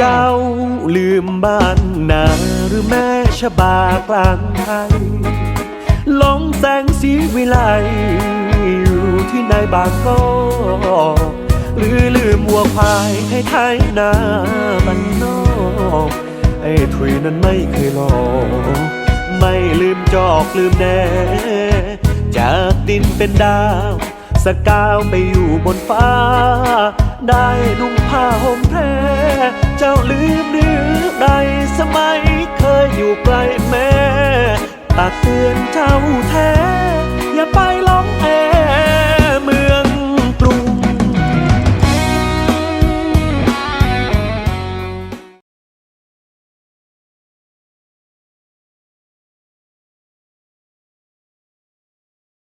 จ้าลืมบ้านนาหรือแม่ชบากลางไทยลงแสงสีวิไลอยู่ที่ในบางกอหรือลืมวัวควายให้ไทยนาบันนอกไอ้ถุยนั้นไม่เคยหลอกไม่ลืมจอกลืมแน่จากดินเป็นดาว สกาวไปอยู่บนฟ้า ได้นุ่งผ้า อยู่ใกล้แม่ตักเตือนเจ้า